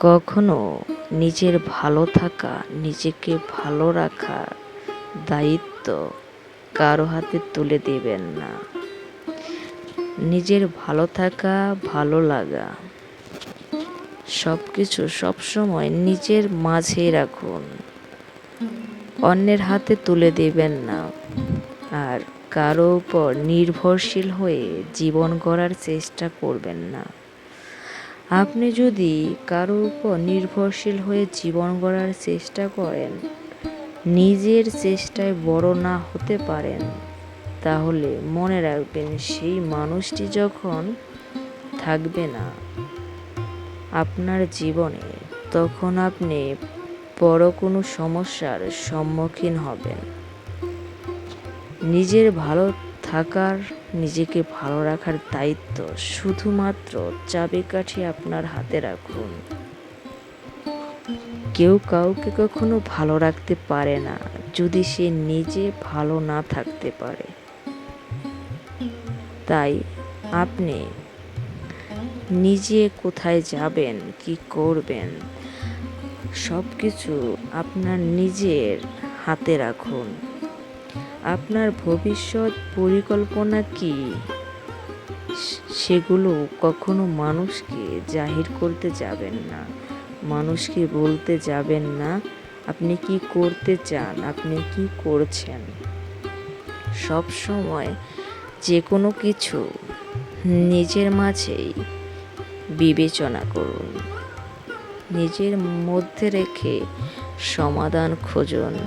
কখনো নিজের ভালো থাকা, নিজেকে ভালো রাখার দায়িত্ব কারও হাতে তুলে দেবেন না। নিজের ভালো থাকা, ভালো লাগা সব কিছু সবসময় নিজের মাঝেই রাখুন। অন্যের হাতে তুলে দেবেন না। আর কারও উপর নির্ভরশীল হয়ে জীবন গড়ার চেষ্টা করবেন না। আপনি যদি কারও উপর নির্ভরশীল হয়ে জীবন গড়ার চেষ্টা করেন, নিজের চেষ্টায় বড় না হতে পারেন, তাহলে মনে রাখবেন সেই মানুষটি যখন থাকবে না আপনার জীবনে, তখন আপনি বড় কোনো সমস্যার সম্মুখীন হবেন। নিজের ভালো থাকার, নিজেকে ভালো রাখার দায়িত্ব শুধুমাত্র চাবিকাঠি আপনার হাতে রাখুন। কেউ কাউকে কখনো ভালো রাখতে পারে না, যদি সে নিজে ভালো না থাকতে পারে। তাই আপনি নিজে কোথায় যাবেন, কি করবেন সব কিছু আপনার নিজের হাতে রাখুন। আপনার ভবিষ্যৎ পরিকল্পনা কি? সেগুলো কখনো মানুষকে জাহির করতে যাবেন না। মানুষকে বলতে যাবেন না, আপনি কি করতে চান? আপনি কি করছেন? সব সময় যে কোনো কিছু নিজের মাঝেই বিবেচনা করুন। নিজের মধ্যে রেখে সমাধান খুঁজুন।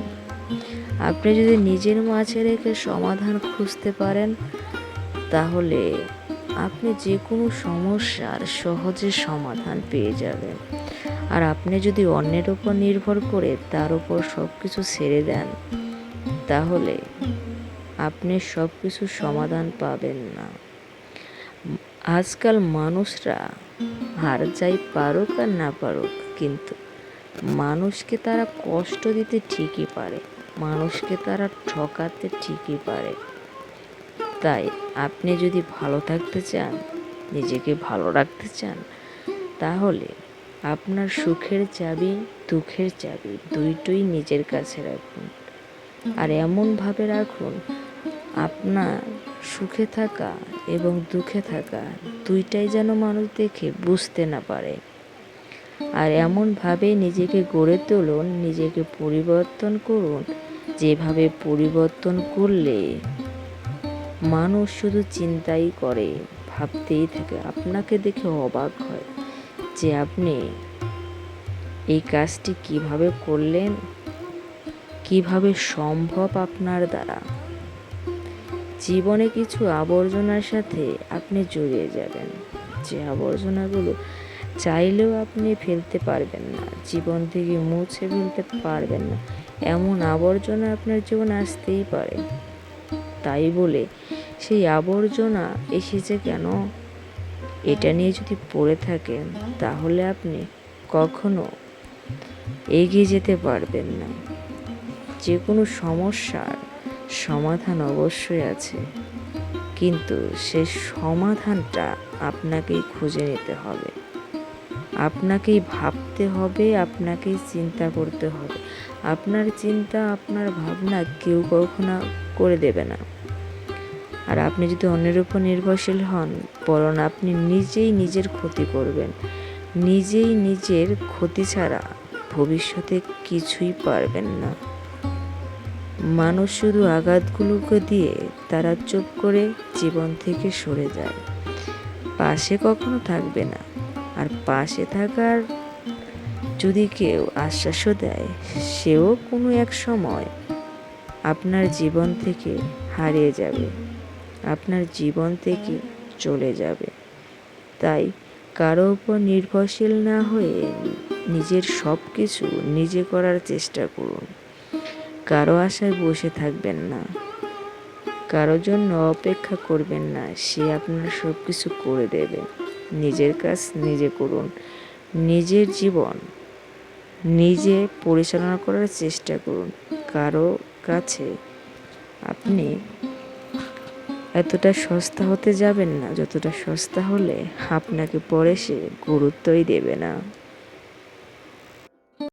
আপনি যদি নিজের মাঝে রেখে সমাধান খুঁজতে পারেন, তাহলে আপনি যে কোনো সমস্যার সহজে সমাধান পেয়ে যাবেন। আর আপনি যদি অন্যের উপর নির্ভর করে তার উপর সব কিছু ছেড়ে দেন, তাহলে আপনি সব কিছু সমাধান পাবেন না। আজকাল মানুষরা হার যাই পারুক আর না পারুক, কিন্তু মানুষকে তারা কষ্ট দিতে ঠিকই পারে। মানুষকে তারা ঠকাতে ঠিকই পারে। তাই আপনি যদি ভালো থাকতে চান, নিজেকে ভালো রাখতে চান, তাহলে আপনার সুখের চাবি, দুঃখের চাবি দুইটোই নিজের কাছে রাখুন। আর এমনভাবে রাখুন, আপনার সুখে থাকা এবং দুঃখে থাকা দুইটাই যেন মানুষ দেখে বুঝতে না পারে। আর এমনভাবে নিজেকে গড়ে তুলুন, নিজেকে পরিবর্তন করুন যেভাবে পরিবর্তন করলে মানুষ শুধু চিন্তাই করে, ভাবতেই থাকে। আপনাকে দেখে অবাক হয় যে আপনি এই কাজটি কীভাবে করলেন, কীভাবে সম্ভব আপনার দ্বারা। জীবনে কিছু আবর্জনার সাথে আপনি জড়িয়ে যাবেন। যে আবর্জনাগুলো চাইলেও আপনি ফেলতে পারবেন না, জীবন থেকে মুছে ফেলতে পারবেন না। এমন আবর্জনা আপনার জীবনে আসতেই পারে। তাই বলে সেই আবর্জনা এসেছে কেন? এটা নিয়ে যদি পড়ে থাকেন, তাহলে আপনি কখনো এগিয়ে যেতে পারবেন না। যে কোনো সমস্যার সমাধান অবশ্যই আছে। কিন্তু সে সমাধানটা আপনাকেই খুঁজে নিতে হবে। আপনাকেই ভাবতে হবে, আপনাকেই চিন্তা করতে হবে। আপনার চিন্তা, আপনার ভাবনা কেউ কখনো করে দেবে না। আর আপনি যদি অন্যের উপর নির্ভরশীল হন, বরং আপনি নিজেই নিজের ক্ষতি করবেন। নিজেই নিজের ক্ষতি ছাড়া ভবিষ্যতে কিছুই পারবেন না। মানুষ শুধু আঘাতগুলোকে দিয়ে তারা চুপ করে জীবন থেকে সরে যায়। পাশে কখনো থাকবে না। আর পাশে থাকার যদি কেউ আশ্বাসও দেয়, সেও কোনো এক সময় আপনার জীবন থেকে হারিয়ে যাবে। আপনার জীবন থেকে চলে যাবে। তাই কারও উপর নির্ভরশীল না হয়ে নিজের সব কিছু নিজে করার চেষ্টা করুন। কারও আশায় বসে থাকবেন না। কারও জন্য অপেক্ষা করবেন না। সে আপনার সব কিছু করে দেবে। নিজের কাজ নিজে করুন। নিজের জীবন নিজে পরিচালনা করার চেষ্টা করুন। কারও কাছে আপনি এতটা সস্তা হতে যাবেন না, যতটা সস্তা হলে আপনাকে পরে সে গুরুত্বই দেবে না।